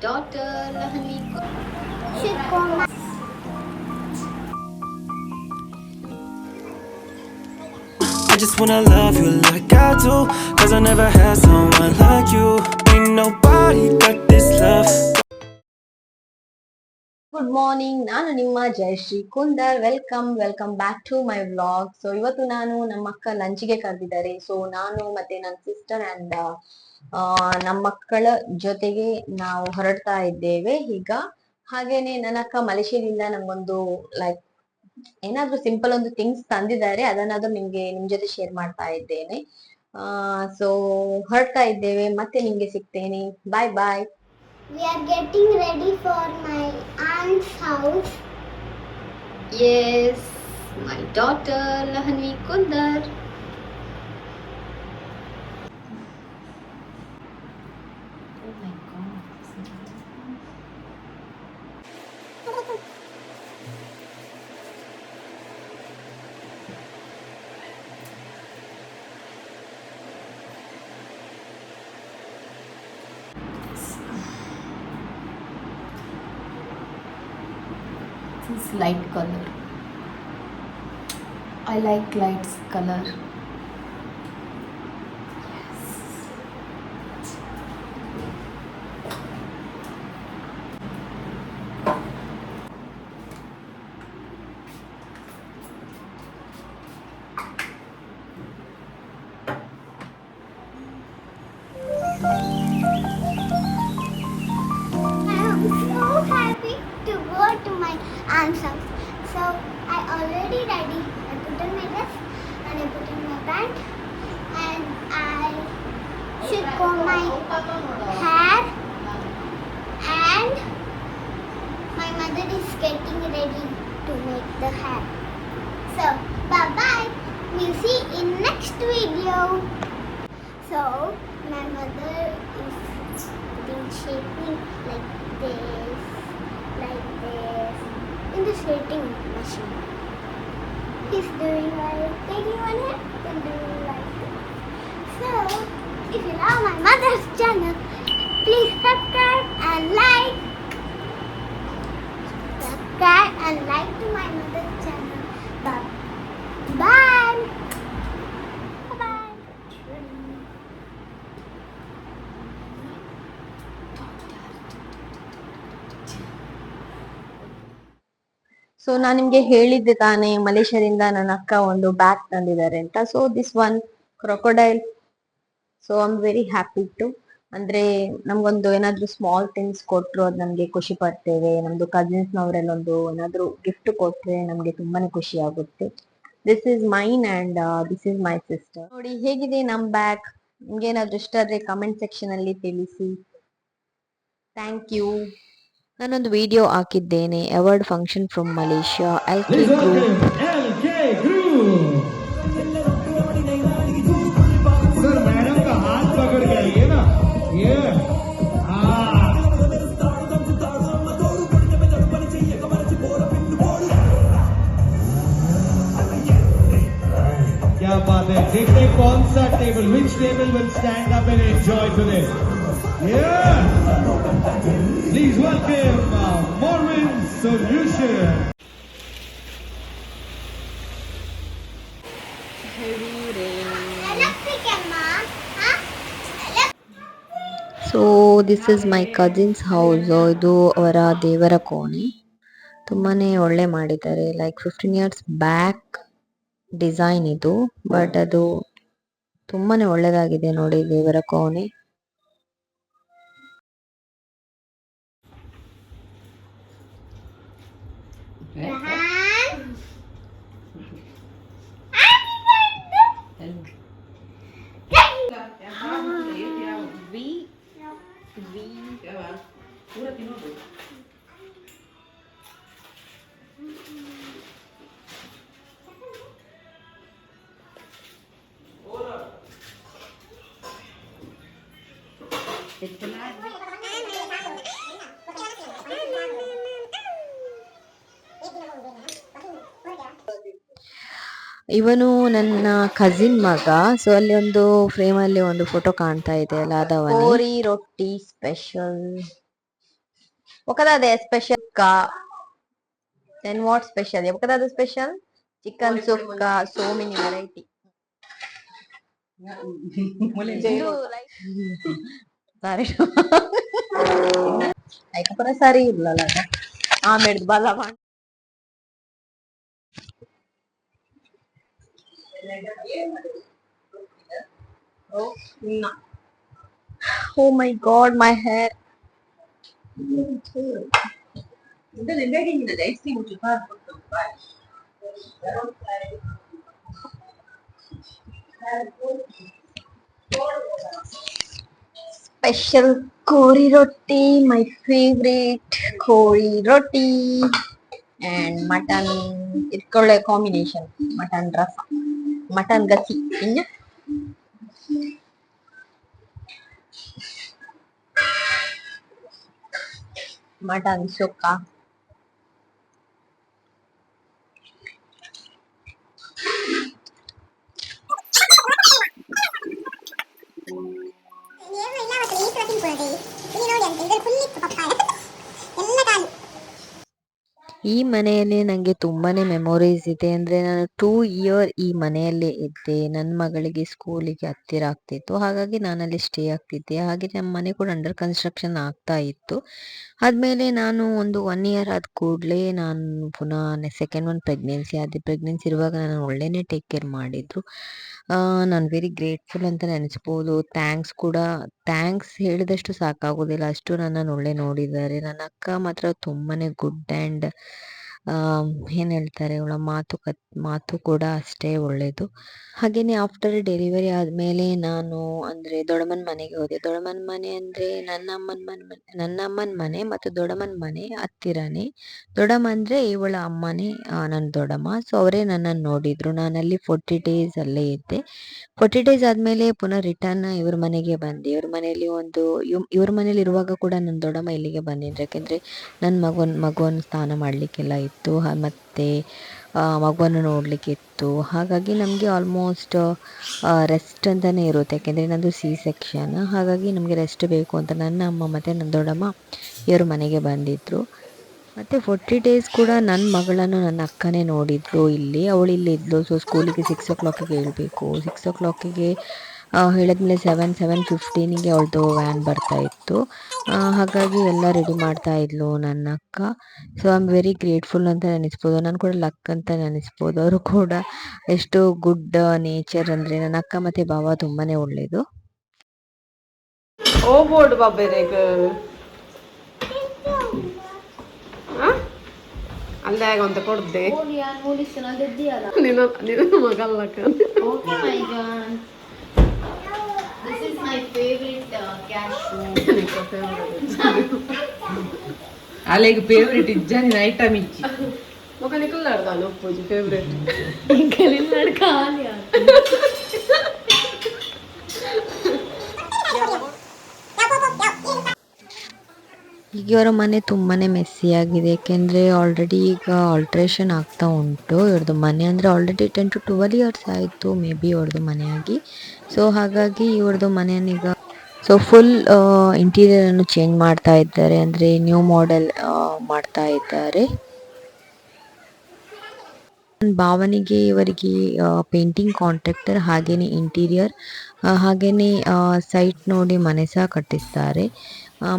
daughter Lahani. should go my I just wanna love you like I do. Cause I never had someone like you. Ain't nobody got this love. Good morning ನಾನು ನಿಮ್ಮ Jayashree Kundar welcome welcome back to my vlog so ಇವತ್ತು ನಾನು ನಮ್ಮ ಅಕ್ಕ ಲಂಚ್ಗೆ ಕರೆದಿದ್ದಾರೆ so ನಾನು ಮತ್ತೆ ನನ್ನ ಸಿಸ್ಟರ್ ಅಂಡ್ ನಮ್ಮ ಮಕ್ಕಳ ಜೊತೆಗೆ ನಾವು ಹೊರಡ್ತಾ ಇದ್ದೇವೆ. ಈಗ ಹಾಗೇನೆ ನನ್ನ ಅಕ್ಕ ಮಲೇಷ್ಯಾದಿಂದ ನಮ್ಗೊಂದು ಲೈಕ್ ಏನಾದ್ರೂ ಸಿಂಪಲ್ ಒಂದು ಥಿಂಗ್ಸ್ ತಂದಿದ್ದಾರೆ ಅದನ್ನಾದ್ರೂ ನಿಮ್ಗೆ ನಿಮ್ ಜೊತೆ ಶೇರ್ ಮಾಡ್ತಾ ಇದ್ದೇನೆ. ಆ ಸೊ ಹೊರಡ್ತಾ ಇದ್ದೇವೆ. ಮತ್ತೆ ನಿಮ್ಗೆ ಸಿಗ್ತೇನೆ. Bye bye we are getting ready for my aunt's house. Yes, my daughter Lahanvi Kundar. Light color. I like lights color. Mother is getting ready to make the hair. So bye bye. We'll see in next video. So my mother is putting shaping like this, like this, in the shaping machine. He's doing like taking one hand and doing like this. So if you love my mother's channel, please subscribe and like. And like to my mother's channel. Bye bye. So ನಾನ್ ನಿಮ್ಗೆ ಹೇಳಿದ್ದೆ ತಾನೇ, ಮಲೇಷ್ಯಾದಿಂದ ನನ್ನ ಅಕ್ಕ ಒಂದು bag ತಂದಿದ್ದಾರೆ ಅಂತ so this one crocodile so I am very happy to ಅಂದ್ರೆ ನಮ್ಗೊಂದು ಏನಾದ್ರು ಸ್ಮಾಲ್ ಥಿಂಗ್ಸ್ ಕೊಟ್ರು ಅದ್ ನಮ್ಗೆ ಖುಷಿ ಪಡ್ತೇವೆ. ನಮ್ದು ಕಸಿನ್ಸ್ ನವರಲ್ಲೊಂದು ಏನಾದ್ರೂ ಗಿಫ್ಟ್ ಕೊಟ್ರೆ ನಮ್ಗೆ ತುಂಬಾನೇ ಖುಷಿ ಆಗುತ್ತೆ. This is mine and this is my sister ನೋಡಿ, ಹೇಗಿದೆ ನಮ್ ಬ್ಯಾಗ್ ನಿಮ್ಗೆ ಏನಾದ್ರು ಇಷ್ಟ ಆದ್ರೆ ಕಮೆಂಟ್ ಸೆಕ್ಷನ್ ಅಲ್ಲಿ ತಿಳಿಸಿ. ಥ್ಯಾಂಕ್ ಯು ನಾನೊಂದು ವಿಡಿಯೋ ಹಾಕಿದ್ದೇನೆ. Award function from Malaysia L बात है देखते हैं कौन सा table which table will stand up and enjoy today Yeah! Please welcome uh, Morwin Solution. Electric Emma. Huh? So this is my cousin's house ಇದು ಅವರ ದೇವರ ಕೋಣೆ ತುಂಬಾನೇ ಒಳ್ಳೆ ಮಾಡಿದ್ದಾರೆ like fifteen years back design ಇದು ಬಟ್ ಅದು ತುಂಬಾನೇ ಒಳ್ಳೆದಾಗಿದೆ ನೋಡಿ ದೇವರ ಕೋಣೆ. ಇವನು ನನ್ನ ಕಸಿನ್ ಮಗ. ಸೊ ಅಲ್ಲಿ ಒಂದು ಫ್ರೇಮ್ ಅಲ್ಲಿ ಒಂದು ಫೋಟೋ ಕಾಣ್ತಾ ಇದೆ ಅಲ್ಲ ಅದವನೇ ರೊಟ್ಟಿ ಸ್ಪೆಷಲ್ ಒಕದಾದೆ ಸ್ಪೆಷಲ್ ಕಾ? Then what special ಒಕ್ಕದಾದ special chicken sukka so many variety ಸಾರಿ ಐಕಪರ ಸಾರಿ ಇಲ್ಲಲ್ಲ ಆಮೇಲೆ ಬಲ ಮಾಡ್ Oh my god, my hair. Special special കോരി rotti my favourite kori rotti and mutton ഇരിക്കുള്ള combination mutton റസ മട്ടൺ ഗസി പിന്നെ മട്ടൺ സുക്ക ಈ ಮನೆಯಲ್ಲಿ ನನಗೆ ತುಂಬಾನೇ ಮೆಮೊರೀಸ್ ಇದೆ. ಅಂದ್ರೆ ನಾನು ಟೂ ಇಯರ್ ಈ ಮನೆಯಲ್ಲೇ ಇದ್ದೆ. ನನ್ನ ಮಗಳಿಗೆ ಸ್ಕೂಲಿಗೆ ಹತ್ತಿರ ಆಗ್ತಿತ್ತು. ಹಾಗಾಗಿ ನಾನಲ್ಲಿ ಸ್ಟೇ ಆಗ್ತಿದ್ದೆ. ಹಾಗೆ ನಮ್ಮ ಮನೆ ಕೂಡ ಅಂಡರ್ ಕನ್ಸ್ಟ್ರಕ್ಷನ್ ಆಗ್ತಾ ಇತ್ತು. ಆದಮೇಲೆ ನಾನು ಒಂದು ಒನ್ ಇಯರ್ ಆದ ಕೂಡಲೇ ನಾನು ಪುನಃ ಸೆಕೆಂಡ್ ಒನ್ ಪ್ರೆಗ್ನೆನ್ಸಿ ಆದ. ಪ್ರೆಗ್ನೆನ್ಸಿ ಇರುವಾಗ ನಾನು ಒಳ್ಳೆಯೇ ಟೇಕ್ ಕೇರ್ ಮಾಡಿದ್ರು ನಾನು ವೆರಿ ಗ್ರೇಟ್ಫುಲ್ ಅಂತ ನೆನೆಸ್ಬೋದು. ಥ್ಯಾಂಕ್ಸ್ ಕೂಡ ಥ್ಯಾಂಕ್ಸ್ ಹೇಳಿದಷ್ಟು ಸಾಕಾಗೋದಿಲ್ಲ. ಅಷ್ಟು ನನ್ನನ್ನು ಒಳ್ಳೆ ನೋಡಿದ್ದಾರೆ. ನನ್ನ ಅಕ್ಕ ಮಾತ್ರ ತುಂಬಾನೇ ಗುಡ್ ಆ್ಯಂಡ್ ಏನು ಹೇಳ್ತಾರೆ, ಅವಳ ಮಾತು ಕತ್, ಮಾತು ಕೂಡ ಅಷ್ಟೇ ಒಳ್ಳೆಯದು ಹಾಗೆಯೇ ಆಫ್ಟರ್ ಡೆಲಿವರಿ ಆದಮೇಲೆ ನಾನು ಅಂದರೆ ದೊಡ್ಡಮ್ಮನ ಮನೆಗೆ ಹೋದೆ. ದೊಡ್ಡಮ್ಮನ ಮನೆ ಅಂದರೆ ನನ್ನ ಅಮ್ಮನ ಮನೆ ನನ್ನ ಅಮ್ಮನ ಮನೆ ಮತ್ತು ದೊಡ್ಡಮ್ಮನ ಮನೆ ಹತ್ತಿರನೇ. ದೊಡ್ಡಮ್ಮ ಅಂದರೆ ಇವಳ ಅಮ್ಮನೇ ನನ್ನ ದೊಡ್ಡಮ್ಮ. ಸೊ ಅವರೇ ನನ್ನನ್ನು ನೋಡಿದ್ರು. ನಾನಲ್ಲಿ ಫೋರ್ಟಿ ಡೇಸ್ ಅಲ್ಲೇ ಇದ್ದೆ. ಫೋರ್ಟಿ ಡೇಸ್ ಆದಮೇಲೆ ಪುನಃ ರಿಟರ್ನ್ ಇವ್ರ ಮನೆಗೆ ಬಂದೆ. ಇವ್ರ ಮನೆಯಲ್ಲಿ ಒಂದು, ಇವ್- ಇವ್ರ ಮನೇಲಿ ಇರುವಾಗ ಕೂಡ ನನ್ನ ದೊಡ್ಡಮ್ಮ ಇಲ್ಲಿಗೆ ಬಂದಿದ್ರು. ಯಾಕೆಂದರೆ ನನ್ನ ಮಗುವನ್ ಮಗುವನ್ನು ಸ್ನಾನ ಮಾಡಲಿಕ್ಕೆಲ್ಲ ಇತ್ತು. ಹ- ಮತ್ತು ಮಗುವನ್ನು ನೋಡಲಿಕ್ಕೆ ಇತ್ತು. ಹಾಗಾಗಿ ನಮಗೆ ಆಲ್ಮೋಸ್ಟ್ ರೆಸ್ಟ್ ಅಂತಲೇ ಇರುತ್ತೆ. ಯಾಕೆಂದರೆ ನಂದು ಸಿ ಸೆಕ್ಷನ್ ಹಾಗಾಗಿ ನಮಗೆ ರೆಸ್ಟ್ ಬೇಕು ಅಂತ ನನ್ನ ಅಮ್ಮ ಮತ್ತು ನನ್ನ ದೊಡ್ಡಮ್ಮ ಇವರು ಮನೆಗೆ ಬಂದಿದ್ದರು ಮತ್ತು ಫೋರ್ಟಿ ಡೇಸ್ ಕೂಡ ನನ್ನ ಮಗಳನ್ನು ನನ್ನ ಅಕ್ಕನೇ ನೋಡಿದ್ಲು ಇಲ್ಲಿ. ಅವಳು ಇಲ್ಲಿ ಇದ್ಲು. ಸೊ ಸ್ಕೂಲಿಗೆ ಸಿಕ್ಸ್ ಓ ಕ್ಲಾಕಿಗೆ ಹೇಳಬೇಕು. ಸಿಕ್ಸ್ ಓ ಕ್ಲಾಕಿಗೆ ಹೇಳಿದ್ಮೇಲೆ ಸೆವೆನ್ ಸೆವೆನ್ ಫಿಫ್ಟೀನಿಗೆ ಅವಳದು ವ್ಯಾನ್ ಬರ್ತಾ ಇತ್ತು. ಹಾಗಾಗಿ ಎಲ್ಲ ರೆಡಿ ಮಾಡ್ತಾ ಇದ್ಲು ನನ್ನ ಅಕ್ಕ. So I am very grateful ಅಂತ ನೆನೆಸ್ಬೋದು. ನಾನು ಕೂಡ ಲಕ್ ಅಂತ ನೆನೆಸ್ಬೋದು. ಅವರು ಕೂಡ ಎಷ್ಟು ಗುಡ್ ನೇಚರ್ ಅಂದರೆ ನನ್ನ ಅಕ್ಕ ಮತ್ತು ಭಾವ ತುಂಬಾ ಒಳ್ಳೆಯದು ಓ ಬೋರ್ಡ್ ಬಾಬೇರೆಗ ಅಲ್ಲೇ ಅಂತ ಕೊಡ್ದೆ. ನಿನ್ನ అలాగే ఫేవరెట్ ఇచ్చాను నేను ఐటమ్ ఇచ్చి. ఒక నిక్కులు నడదాను ఫేవరెట్ ఇంకా నిన్ను కావాలి ಈಗ ಇವರ ಮನೆ ತುಂಬಾನೇ ಮೆಸ್ಸಿ ಆಗಿದೆ. ಯಾಕೆಂದರೆ ಆಲ್ರೆಡಿ ಈಗ ಆಲ್ಟ್ರೇಷನ್ ಆಗ್ತಾ ಉಂಟು. ಇವ್ರದ್ದು ಮನೆ ಅಂದರೆ already ten to twelve years ಆಯಿತು ಮೇ ಬಿ ಇವ್ರದ್ದು ಮನೆಯಾಗಿ. ಸೊ ಹಾಗಾಗಿ ಇವ್ರದ್ದು ಈಗ ಸೊ ಫುಲ್ ಇಂಟೀರಿಯರನ್ನು ಚೇಂಜ್ ಮಾಡ್ತಾ ಇದ್ದಾರೆ. ಅಂದರೆ ನ್ಯೂ ಮಾಡೆಲ್ ಮಾಡ್ತಾ ಇದ್ದಾರೆ. ಭಾವನಿಗೆ ಇವರಿಗೆ ಪೇಂಟಿಂಗ್ ಕಾಂಟ್ರಾಕ್ಟರ್ ಹಾಗೆಯೇ ಇಂಟೀರಿಯರ್ ಹಾಗೆಯೇ ಸೈಟ್ ನೋಡಿ ಮನೆ ಸಹ ಕಟ್ಟಿಸ್ತಾರೆ.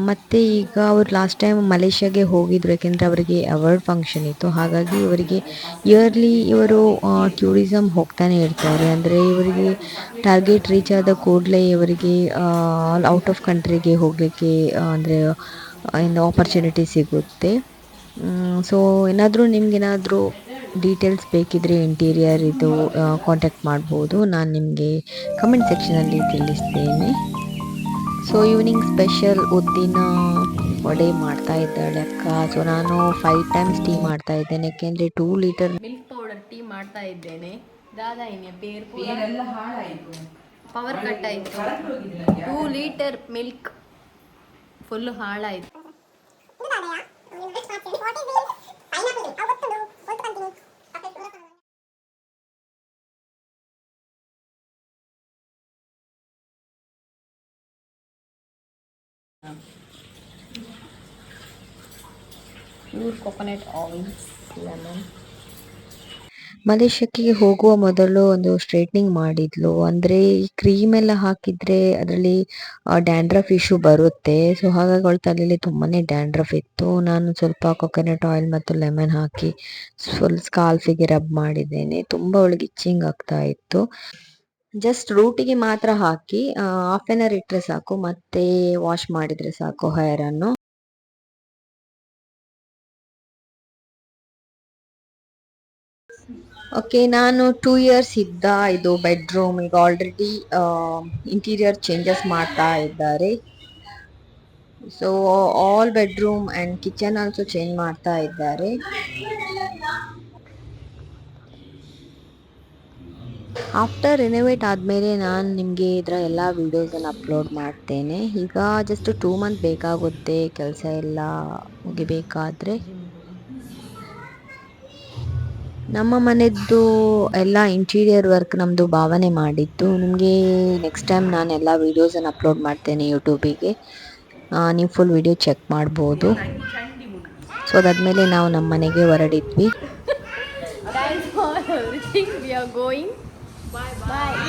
ಮತ್ತೆ ಈಗ ಅವ್ರು ಲಾಸ್ಟ್ ಟೈಮ್ ಮಲೇಷ್ಯಾಗೆ ಹೋಗಿದ್ರು, ಯಾಕೆಂದರೆ ಅವರಿಗೆ ಅವಾರ್ಡ್ ಫಂಕ್ಷನ್ ಇತ್ತು. ಹಾಗಾಗಿ ಇವರಿಗೆ ಇಯರ್ಲಿ ಇವರು ಟೂರಿಸಮ್ ಹೋಗ್ತಾನೆ ಇರ್ತಾರೆ. ಅಂದರೆ ಇವರಿಗೆ ಟಾರ್ಗೆಟ್ ರೀಚ್ ಆದ ಕೂಡಲೇ ಇವರಿಗೆ ಔಟ್ ಆಫ್ ಕಂಟ್ರಿಗೆ ಹೋಗಲಿಕ್ಕೆ ಅಂದರೆ ಏನು ಆಪರ್ಚುನಿಟಿ ಸಿಗುತ್ತೆ. ಸೊ ಏನಾದರೂ ನಿಮ್ಗೇನಾದರೂ ಡೀಟೇಲ್ಸ್ ಬೇಕಿದ್ರೆ ಇಂಟೀರಿಯರ್ ಇದು ಕಾಂಟ್ಯಾಕ್ಟ್ ಮಾಡ್ಬೋದು. ನಾನು ನಿಮಗೆ ಕಮೆಂಟ್ ಸೆಕ್ಷನಲ್ಲಿ ತಿಳಿಸ್ತೇನೆ. ಸೊ ಈವ್ನಿಂಗ್ ಸ್ಪೆಷಲ್ ಉದ್ದಿನ ವಡೆ ಮಾಡ್ತಾ ಇದ್ದಾಳೆ ಅಕ್ಕ. ಸೊ ನಾನು ಫೈವ್ ಟೈಮ್ಸ್ ಟೀ ಮಾಡ್ತಾ ಇದ್ದೇನೆ. ಯಾಕೆಂದರೆ two litre milk powder tea ಮಾಡ್ತಾ ಇದ್ದೇನೆ. ದಾದಾ ಪವರ್ ಕಟ್ ಆಯಿತು. ಟೂ ಲೀಟರ್ ಮಿಲ್ಕ್ ಫುಲ್ ಹಾಳಾಯಿತು ಇದು ದಾದಯ ನೀವು ರೆಸ್ಟ್ ಮಾಡ್ತೀನಿ ವಾಟ್ ಇಸ್ ದಿಸ್ ಪೈನಾಪಲ್ ಅವತ್ತದು ಒಟ್ಟು ಕಂಟಿನ್ಯೂ ಪಕ್ಕಕ್ಕೆ ಪ್ಯೂರ್ ಮಲೇಷ್ಯಾಕ್ಕೆ ಹೋಗುವ ಮೊದಲು ಒಂದು ಸ್ಟ್ರೈಟ್ನಿಂಗ್ ಮಾಡಿದ್ಲು. ಅಂದ್ರೆ ಈ ಕ್ರೀಮ್ ಎಲ್ಲ ಹಾಕಿದ್ರೆ ಅದರಲ್ಲಿ ಡ್ಯಾಂಡ್ರಫ್ ಇಶ್ಯೂ ಬರುತ್ತೆ. ಸೊ ಹಾಗಾಗಿ ಅವಳ ತಲೆಯಲ್ಲಿ ತುಂಬಾನೇ ಡ್ಯಾಂಡ್ರಫ್ ಇತ್ತು. ನಾನು ಸ್ವಲ್ಪ ಕೊಕೊನಟ್ ಆಯಿಲ್ ಮತ್ತು ಲೆಮನ್ ಹಾಕಿ ಫುಲ್ ಸ್ಕಾಲ್ಫಿಗೆ ರಬ್ ಮಾಡಿದ್ದೇನೆ. ತುಂಬ ಅವಳಿಗೆ ಇಚ್ಚಿಂಗ್ ಆಗ್ತಾ ಇತ್ತು. ಜಸ್ಟ್ ರೂಟಿಗೆ ಮಾತ್ರ ಹಾಕಿ ಹಾಫ್ ಆನ್ ಅವರ್ ಇಟ್ಟರೆ ಸಾಕು, ಮತ್ತೆ ವಾಶ್ ಮಾಡಿದ್ರೆ ಸಾಕು ಹೇರ್ ಅನ್ನು. ಓಕೆ ನಾನು ಟೂ ಇಯರ್ಸ್ ಇದ್ದ ಇದು ಬೆಡ್ರೂಮ್ ಈಗ ಆಲ್ರೆಡಿ ಇಂಟೀರಿಯರ್ ಚೇಂಜಸ್ ಮಾಡ್ತಾ ಇದ್ದಾರೆ. So all bedroom and kitchen also change ಮಾಡ್ತಾ ಇದ್ದಾರೆ. ಆಫ್ಟರ್ ರಿನೋವೇಟ್ ಆದಮೇಲೆ ನಾನು ನಿಮಗೆ ಇದರ ಎಲ್ಲ ವೀಡಿಯೋಸನ್ನು ಅಪ್ಲೋಡ್ ಮಾಡ್ತೇನೆ. ಈಗ ಜಸ್ಟ್ ಟೂ ಮಂತ್ ಬೇಕಾಗುತ್ತೆ ಕೆಲಸ ಎಲ್ಲ ಮುಗಿಬೇಕಾದ್ರೆ. ನಮ್ಮ ಮನೆಯದ್ದು ಎಲ್ಲ ಇಂಟೀರಿಯರ್ ವರ್ಕ್ ನಮ್ಮದು ಭಾವನೆ ಮಾಡಿದ್ದು. ನಿಮಗೆ ನೆಕ್ಸ್ಟ್ ಟೈಮ್ ನಾನು ಎಲ್ಲ ವೀಡಿಯೋಸನ್ನು ಅಪ್ಲೋಡ್ ಮಾಡ್ತೇನೆ ಯೂಟ್ಯೂಬಿಗೆ. ನೀವು ಫುಲ್ ವಿಡಿಯೋ ಚೆಕ್ ಮಾಡ್ಬೋದು. ಸೊ ಅದಾದಮೇಲೆ ನಾವು ನಮ್ಮ ಮನೆಗೆ ಹೊರಡಿದ್ವಿ. Thanks for everything. We are going. Bye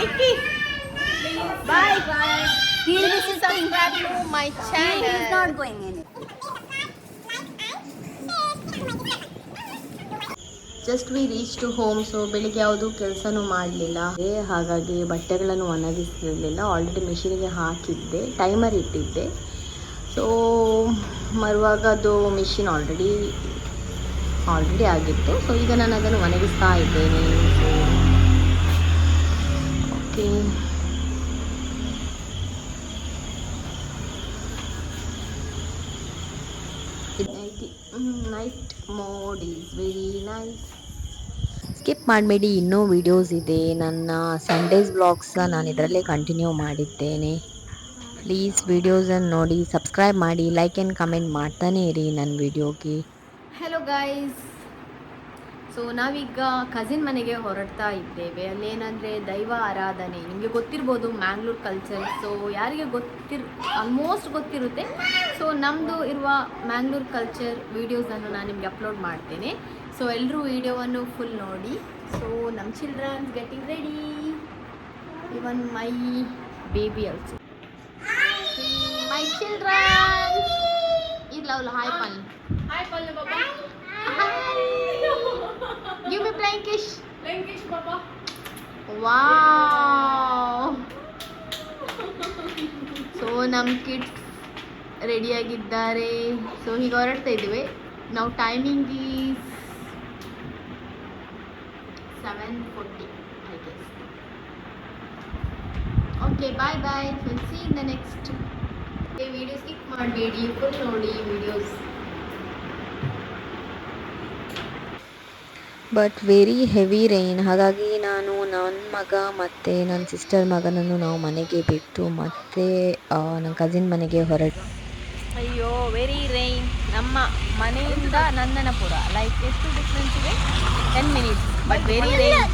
bye. Bye bye. Please subscribe to my channel. He's not going in. Just we reach to home so ಬೆಳಿಗ್ಗೆ ಯಾವುದು ಕೆಲಸನೂ ಮಾಡಲಿಲ್ಲ ಹಾಗಾಗಿ ಬಟ್ಟೆಗಳನ್ನು ಒಣಗಿಸಿರಲಿಲ್ಲ ಆಲ್ರೆಡಿ ಮಿಷಿನಿಗೆ ಹಾಕಿದ್ದೆ ಟೈಮರ್ ಇಟ್ಟಿದ್ದೆ ಸೊ ಮರುವಾಗ ಅದು ಮಿಷಿನ್ ಆಲ್ರೆಡಿ ಆಲ್ರೆಡಿ ಆಗಿತ್ತು ಸೊ ಈಗ ನಾನು ಅದನ್ನು ಒಣಗಿಸ್ತಾ ಇದ್ದೇನೆ so okay night mode is very nice skip ಮಾಡಬೇಡಿ ಇನ್ನೂ ವಿಡಿಯೋಸ್ ಇದೆ. ನನ್ನ ಸಂಡೇಸ್ ಬ್ಲಾಗ್ಸ ನಾನು ಇದರಲ್ಲೇ ಕಂಟಿನ್ಯೂ ಮಾಡಿದ್ದೇನೆ. ಪ್ಲೀಸ್ ವಿಡಿಯೋಸನ್ನು ನೋಡಿ ಸಬ್ಸ್ಕ್ರೈಬ್ ಮಾಡಿ ಲೈಕ್ ಆ್ಯಂಡ್ ಕಮೆಂಟ್ ಮಾಡ್ತಾನೆ ಇರಿ ನನ್ನ ವಿಡಿಯೋಗೆ ಹಲೋ ಗೈಸ್ ಸೊ ನಾವೀಗ ಕಸಿನ್ ಮನೆಗೆ ಹೊರಡ್ತಾ ಇದ್ದೇವೆ ಅಲ್ಲೇನಂದರೆ ದೈವ ಆರಾಧನೆ ನಿಮಗೆ ಗೊತ್ತಿರ್ಬೋದು ಮ್ಯಾಂಗ್ಳೂರ್ ಕಲ್ಚರ್ ಸೊ ಯಾರಿಗೆ ಗೊತ್ತಿರ್ ಆಲ್ಮೋಸ್ಟ್ ಗೊತ್ತಿರುತ್ತೆ ಸೊ ನಮ್ಮದು ಇರುವ ಮ್ಯಾಂಗ್ಳೂರ್ ಕಲ್ಚರ್ ವೀಡಿಯೋಸನ್ನು ನಾನು ನಿಮಗೆ ಅಪ್ಲೋಡ್ ಮಾಡ್ತೇನೆ ಸೊ ಎಲ್ಲರೂ ವೀಡಿಯೋವನ್ನು ಫುಲ್ ನೋಡಿ ಸೊ ನಮ್ಮ childrens getting ready even my baby also my children ಇಲ್ಲ ಅವಳು ಹಾಯ್ ಪಲ್ ಹಾಯ್ ಪಲ್ಲು ಬಾಬಾ Give me flying kiss. Flying kiss, Papa. Wow so ನಮ್ಮ ಕಿಡ್ಸ್ ರೆಡಿಯಾಗಿದ್ದಾರೆ ಸೊ ಹೀಗೆ ಹೊರಡ್ತಾ ಇದ್ದೀವಿ. ನಾವು timing is seven forty I guess okay bye bye will see in the next video skip ಮಾಡಬೇಡಿ. ಫುಲ್ ನೋಡಿ videos but very heavy rain ಹಾಗಾಗಿ ನಾನು ನನ್ನ ಮಗ ಮತ್ತು ನನ್ನ ಸಿಸ್ಟರ್ ಮಗನನ್ನು ನಾವು ಮನೆಗೆ ಬಿಟ್ಟು ಮತ್ತೆ ನನ್ನ ಕಸಿನ್ ಮನೆಗೆ ಹೊರಟು ಅಯ್ಯೋ ವೆರಿ ರೈನ್ ನಮ್ಮ ಮನೆಯಿಂದ ನಂದನಪುರ. ಲೈಕ್ ಎಷ್ಟು ಡಿಫ್ರೆನ್ಸ್ ಇದೆ? Ten minutes but very rain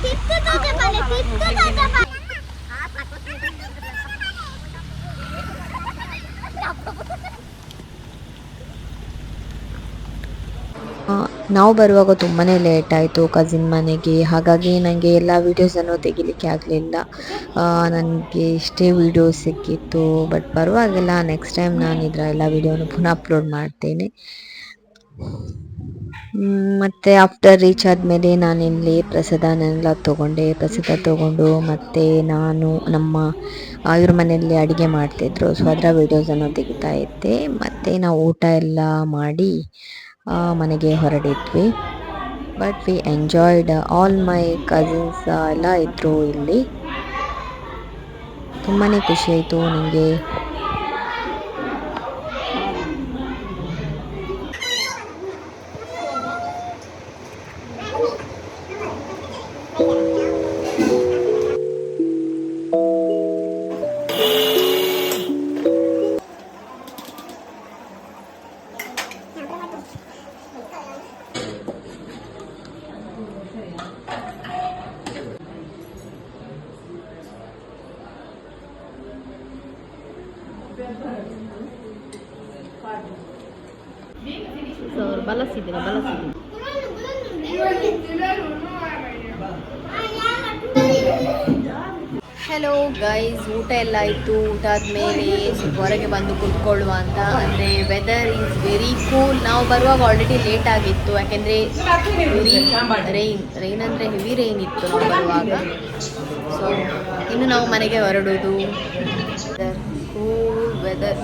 ಆ, ನಾವು ಬರುವಾಗ ತುಂಬಾ ಲೇಟ್ ಆಯಿತು ಕಸಿನ್ ಮನೆಗೆ. ಹಾಗಾಗಿ ನನಗೆ ಎಲ್ಲ ವೀಡಿಯೋಸನ್ನು ತೆಗಿಲಿಕ್ಕೆ ಆಗಲಿಲ್ಲ. ನನಗೆ ಇಷ್ಟೇ ವೀಡಿಯೋ ಸಿಕ್ಕಿತ್ತು ಬಟ್ ಪರವಾಗಿಲ್ಲ. ನೆಕ್ಸ್ಟ್ ಟೈಮ್ ನಾನು ಇದರ ಎಲ್ಲ ವೀಡಿಯೋನು ಪುನಃ ಅಪ್ಲೋಡ್ ಮಾಡ್ತೇನೆ. ಮತ್ತು ಆಫ್ಟರ್ ರೀಚ್ ಆದಮೇಲೆ ನಾನಿಲ್ಲಿ ಪ್ರಸಾದನೆಲ್ಲ ತೊಗೊಂಡೆ. ಪ್ರಸಾದ ತೊಗೊಂಡು ಮತ್ತು ನಾನು ನಮ್ಮ ಇವ್ರ ಮನೆಯಲ್ಲಿ ಅಡುಗೆ ಮಾಡ್ತಿದ್ರು. ಸೊ ಅದರ ವೀಡಿಯೋಸನ್ನು ತೆಗಿತಾ ಇದ್ದೆ. ಮತ್ತು ನಾವು ಊಟ ಎಲ್ಲ ಮಾಡಿ ಮನೆಗೆ ಹೊರಡಿದ್ವಿ. But we enjoyed all my cousins ಎಲ್ಲ ಇದ್ದರು ಇಲ್ಲಿ. ತುಂಬಾ ಖುಷಿ ಆಯಿತು ನನಗೆ ಬಲಸಿದ್ದೀನಿ ಹಲೋ ಗೈಸ್ ಊಟ ಎಲ್ಲ ಆಯಿತು. ಊಟ ಆದಮೇಲೆ ಸ್ವಲ್ಪ ಹೊರಗೆ ಬಂದು ಕುತ್ಕೊಳ್ಳುವ ಅಂತ. ಅಂದರೆ ವೆದರ್ ಈಸ್ ವೆರಿ ಕೂಲ್ ನಾವು ಬರುವಾಗ ಆಲ್ರೆಡಿ ಲೇಟ್ ಆಗಿತ್ತು. ಯಾಕೆಂದರೆ ರೈನ್ ರೈನ್ ಅಂದರೆ ಹೆವಿ ರೈನ್ ಇತ್ತು ನಾವು ಬರುವಾಗ. ಸೊ ಇನ್ನು ನಾವು ಮನೆಗೆ ಹೊರಡೋದು. ಕೂಲ್ ವೆದರ್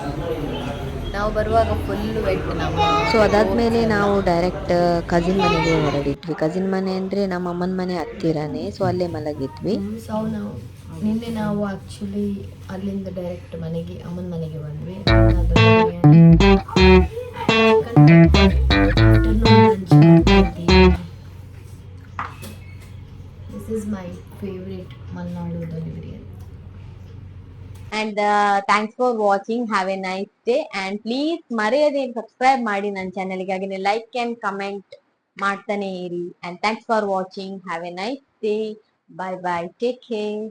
ನಾವು ಬರುವಾಗ ಫುಲ್ ವೆಟ್ ನಾವು. ಸೊ ಅದಾದ್ಮೇಲೆ ನಾವು ಡೈರೆಕ್ಟ್ ಕಸಿನ್ ಮನೆಗೆ ಹೊರಡಿದ್ವಿ ಕಸಿನ್ ಮನೆ ಅಂದ್ರೆ ನಮ್ಮ ಅಮ್ಮನ ಮನೆ ಹತ್ತಿರನೇ ಸೊ ಅಲ್ಲೇ ಮಲಗಿದ್ವಿ. ಸೊ ನಾವು ನಿನ್ನೆ ನಾವು ಆಕ್ಚುಲಿ ಅಲ್ಲಿಂದ ಡೈರೆಕ್ಟ್ ಮನೆಗೆ ಅಮ್ಮನ ಮನೆಗೆ ಬಂದ್ವಿ. And thanks for watching have a nice day and please ಮರೆಯದೆ ಸಬ್ಸ್ಕ್ರೈಬ್ ಮಾಡಿ ನನ್ನ ಚಾನೆಲ್ಗೆ ಹಾಗೆ ಲೈಕ್ ಅಂಡ್ ಕಮೆಂಟ್ ಮಾಡ್ತಾನೆ ಇರಿ. And thanks for watching have a nice day bye bye take care